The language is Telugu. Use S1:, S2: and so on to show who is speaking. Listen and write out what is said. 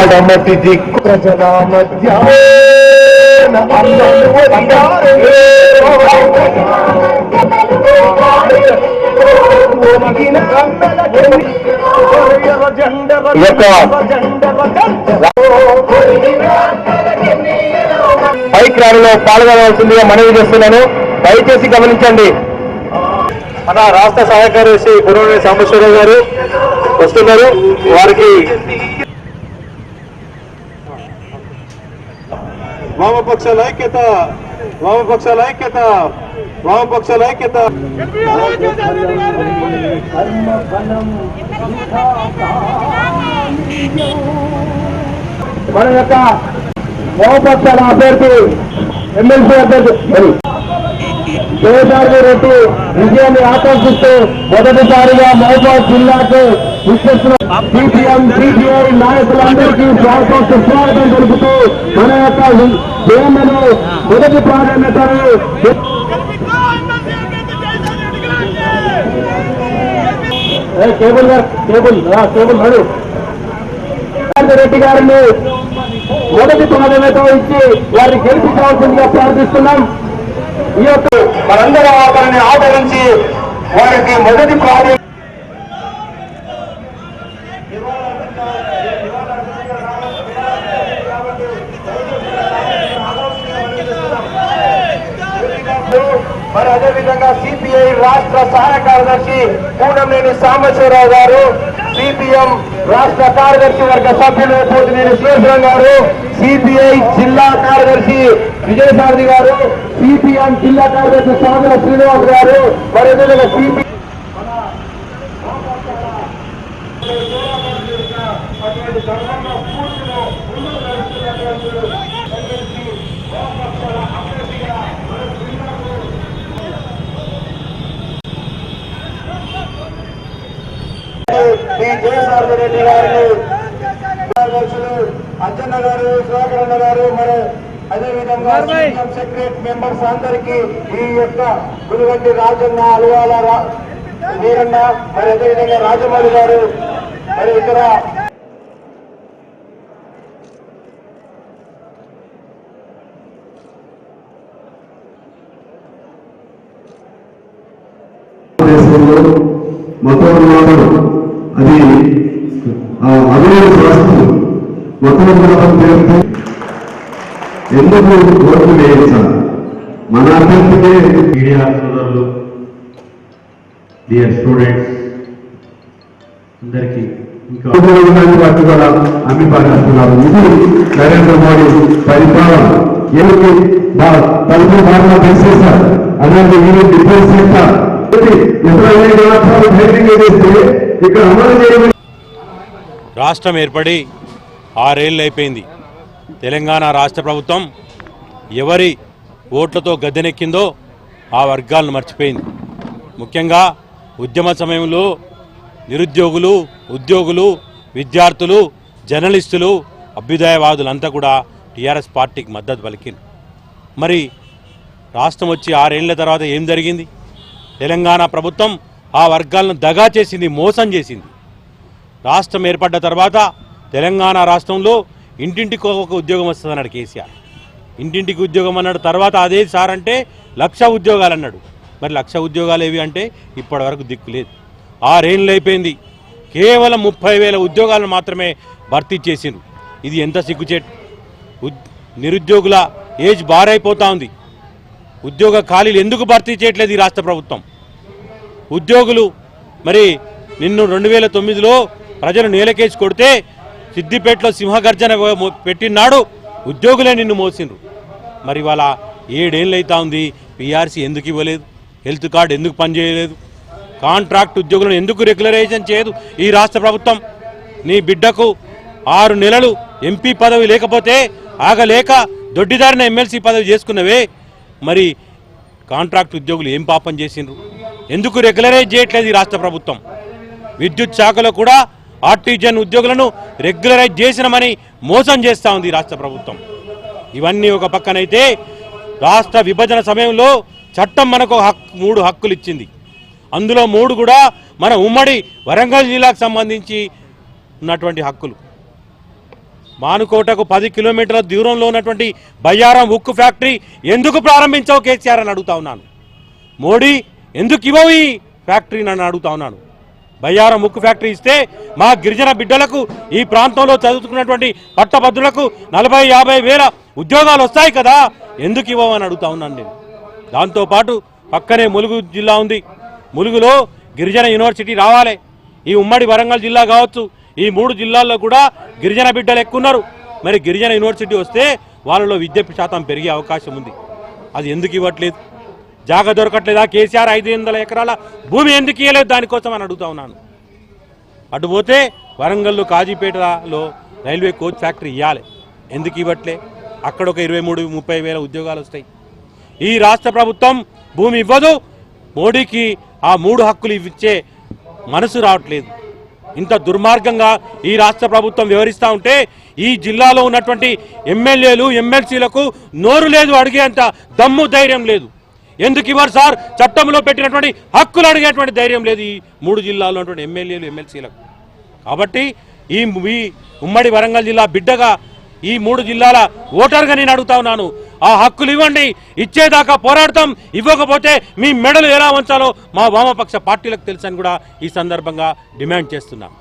S1: పడమటి దిక్కు ప్రజల మధ్య బైక్ ర్యాలీలో పాల్గొనవలసిందిగా మనవి చేస్తున్నాను. దయచేసి గమనించండి. మన రాష్ట్ర సహాయ కార్యదర్శి గురువు సాంబశ్వరరావు గారు వస్తున్నారు. వారికి
S2: వామపక్షాల ఐక్యత వామపక్షాల ఐక్యత వామపక్షాల ఐక్యత
S1: మన యొక్క వామపక్షాల అభ్యర్థి ఎమ్మెల్సీ అభ్యర్థి మరి రెట్టు విజయాన్ని ఆకర్షిస్తూ మొదటిసారిగా మహబూబాద్ జిల్లాకు విచ్చేస్తున్న సిపిఎం సిపిఐ నాయకులందరికీ స్వాగతం సుస్వాగతం తెలుపుతూ మన యొక్క జయమ్మను మొదటి ప్రాధాన్యతను కేబుల్ గారు కేబుల్ కేబుల్ నడు. రెడ్డి గారిని మొదటి ప్రాధాన్యత ఇచ్చి వారిని గెలిపించవలసిందిగా ప్రార్థిస్తున్నాం. ఈ యొక్క మనందరం వారిని ఆదరించి వారికి మొదటి ప్రాధాన్యత మరి అదేవిధంగా సిపిఐ రాష్ట్ర సహాయ కార్యదర్శి కూడమనేని సాంబశివరావు గారు సిపిఎం రాష్ట్ర కార్యదర్శి వర్గ సభ్యులు పోతినేని సురేశ్వరం గారు సిపిఐ జిల్లా కార్యదర్శి విజయసారథి గారు సిపిఎం జిల్లా కార్యదర్శి సాగుల శ్రీనివాస్ గారు మరి అదేవిధంగా సిపి శ్రీ జయసారథి రెడ్డి గారిని గారు సుధాకరన్న గారు మరి అదేవిధంగా సెక్రటరీ మెంబర్స్ అందరికీ ఈ యొక్క గురుగంటి రాజన్న అలువాల వీరన్న మరి అదేవిధంగా రాజమౌళి గారు మరి ఇతర
S3: దేశంలో మతోన్మాదం అది అభివృద్ధి శాస్త్రం మతోన్మాదం పేరుతో ఎందుకు ఓట్లు వేయించాలి? మన అభ్యర్థికే
S4: మీడియా సోదరులు డియర్ స్టూడెంట్స్ అందరికీ ఇంకా
S3: ఉపయోగమైన వాటి కూడా అభిప్రాయిస్తున్నారు ఇది నరేంద్ర మోడీ పరిపాలన ఏమిటి? తలుపు భారత డిఫెన్స్ చేస్తారు ఇతర రాష్ట్రాలు ధైర్యంగా చేస్తే ఇక్కడ అమలు
S5: రాష్ట్రం ఏర్పడి ఆరేళ్ళు అయిపోయింది. తెలంగాణ రాష్ట్ర ప్రభుత్వం ఎవరి ఓట్లతో గద్దెనెక్కిందో ఆ వర్గాలను మర్చిపోయింది. ముఖ్యంగా ఉద్యమ సమయంలో నిరుద్యోగులు ఉద్యోగులు విద్యార్థులు జర్నలిస్టులు అభ్యుదయవాదులంతా కూడా టీఆర్ఎస్ పార్టీకి మద్దతు పలికింది మరి రాష్ట్రం వచ్చి ఆరేళ్ళ తర్వాత ఏం జరిగింది? తెలంగాణ ప్రభుత్వం ఆ వర్గాలను దగా చేసింది మోసం చేసింది. రాష్ట్రం ఏర్పడ్డ తర్వాత తెలంగాణ రాష్ట్రంలో ఇంటింటికి ఒక ఉద్యోగం వస్తుంది అన్నాడు కేసీఆర్. ఇంటింటికి ఉద్యోగం అన్నాడు తర్వాత అదే సార్ అంటే లక్ష ఉద్యోగాలు అన్నాడు మరి లక్ష ఉద్యోగాలు ఏవి అంటే ఇప్పటి వరకు దిక్కు లేదు. ఆరేళ్ళు అయిపోయింది. కేవలం ముప్పై వేల ఉద్యోగాలను మాత్రమే భర్తీ చేసిండ్రు. ఇది ఎంత సిగ్గుచేట్? నిరుద్యోగుల ఏజ్ బారైపోతా ఉంది. ఉద్యోగ ఖాళీలు ఎందుకు భర్తీ చేయట్లేదు ఈ రాష్ట్ర ప్రభుత్వం? ఉద్యోగులు మరి నిన్ను రెండు వేల తొమ్మిదిలో ప్రజలు నేలకేసి కొడితే సిద్దిపేటలో సింహగర్జన పెట్టినాడు ఉద్యోగులే నిన్ను మోసిండ్రు. మరి వాళ్ళ ఏడేళ్ళు అవుతా ఉంది పిఆర్సీ ఎందుకు ఇవ్వలేదు హెల్త్ కార్డు ఎందుకు పనిచేయలేదు కాంట్రాక్ట్ ఉద్యోగులను ఎందుకు రెగ్యులరైజేషన్ చేయదు ఈ రాష్ట్ర ప్రభుత్వం? నీ బిడ్డకు ఆరు నెలలు ఎంపీ పదవి లేకపోతే ఆగలేక దొడ్డిదారిన ఎమ్మెల్సీ పదవి చేసుకున్నవే. మరి కాంట్రాక్ట్ ఉద్యోగులు ఏం పాపం చేసిండ్రు? ఎందుకు రెగ్యులరైజ్ చేయట్లేదు ఈ రాష్ట్ర ప్రభుత్వం? విద్యుత్ శాఖలో కూడా ఆర్టీజన్ ఉద్యోగులను రెగ్యులరైజ్ చేసినమని మోసం చేస్తూ ఉంది రాష్ట్ర ప్రభుత్వం. ఇవన్నీ ఒక పక్కనైతే రాష్ట్ర విభజన సమయంలో చట్టం మనకు హక్కు మూడు హక్కులు ఇచ్చింది. అందులో మూడు కూడా మన ఉమ్మడి వరంగల్ జిల్లాకు సంబంధించి ఉన్నటువంటి హక్కులు. మానుకోటకు పది కిలోమీటర్ల దూరంలో ఉన్నటువంటి బయ్యారం ఉక్కు ఫ్యాక్టరీ ఎందుకు ప్రారంభించావు కేసీఆర్ అని అడుగుతా ఉన్నాను. మోడీ ఎందుకు ఇవ్వవు ఈ ఫ్యాక్టరీ నన్ను అడుగుతా ఉన్నాను. బయ్యారం ముక్కు ఫ్యాక్టరీ ఇస్తే మా గిరిజన బిడ్డలకు ఈ ప్రాంతంలో చదువుకున్నటువంటి పట్టభద్రులకు నలభై యాభై వేల ఉద్యోగాలు వస్తాయి కదా ఎందుకు ఇవ్వమని అడుగుతా ఉన్నాను నేను. దాంతోపాటు పక్కనే ములుగు జిల్లా ఉంది. ములుగులో గిరిజన యూనివర్సిటీ రావాలి. ఈ ఉమ్మడి వరంగల్ జిల్లా కావచ్చు. ఈ మూడు జిల్లాల్లో కూడా గిరిజన బిడ్డలు ఎక్కువ ఉన్నారు మరి గిరిజన యూనివర్సిటీ వస్తే వాళ్ళలో విద్య శాతం పెరిగే అవకాశం ఉంది. అది ఎందుకు ఇవ్వట్లేదు? జాగ దొరకట్లేదా? కేసీఆర్ ఐదు వందల ఎకరాల భూమి ఎందుకు ఇవ్వలేదు దానికోసం అని అడుగుతా ఉన్నాను. అటు పోతే వరంగల్లో కాజీపేటలో రైల్వే కోచ్ ఫ్యాక్టరీ ఇవ్వాలి ఎందుకు ఇవ్వట్లే? అక్కడ ఒక ఇరవై మూడు ముప్పై వేల ఉద్యోగాలు వస్తాయి. ఈ రాష్ట్ర ప్రభుత్వం భూమి ఇవ్వదు మోడీకి ఆ మూడు హక్కులు ఇచ్చే మనసు రావట్లేదు. ఇంత దుర్మార్గంగా ఈ రాష్ట్ర ప్రభుత్వం వ్యవహరిస్తూ ఉంటే ఈ జిల్లాలో ఉన్నటువంటి ఎమ్మెల్యేలు ఎమ్మెల్సీలకు నోరు లేదు అడిగేంత దమ్ము ధైర్యం లేదు. ఎందుకు ఇవ్వరు సార్? చట్టంలో పెట్టినటువంటి హక్కులు అడిగేటువంటి ధైర్యం లేదు ఈ మూడు జిల్లాలో ఉన్నటువంటి ఎమ్మెల్యేలు ఎమ్మెల్సీలకు. కాబట్టి ఈ ఉమ్మడి వరంగల్ జిల్లా బిడ్డగా ఈ మూడు జిల్లాల ఓటర్గా నేను అడుగుతా ఉన్నాను. ఆ హక్కులు ఇవ్వండి. ఇచ్చేదాకా పోరాడతాం. ఇవ్వకపోతే మీ మెడలు ఎలా ఉంచాలో మా వామపక్ష పార్టీలకు తెలుసని కూడా ఈ సందర్భంగా డిమాండ్ చేస్తున్నాం.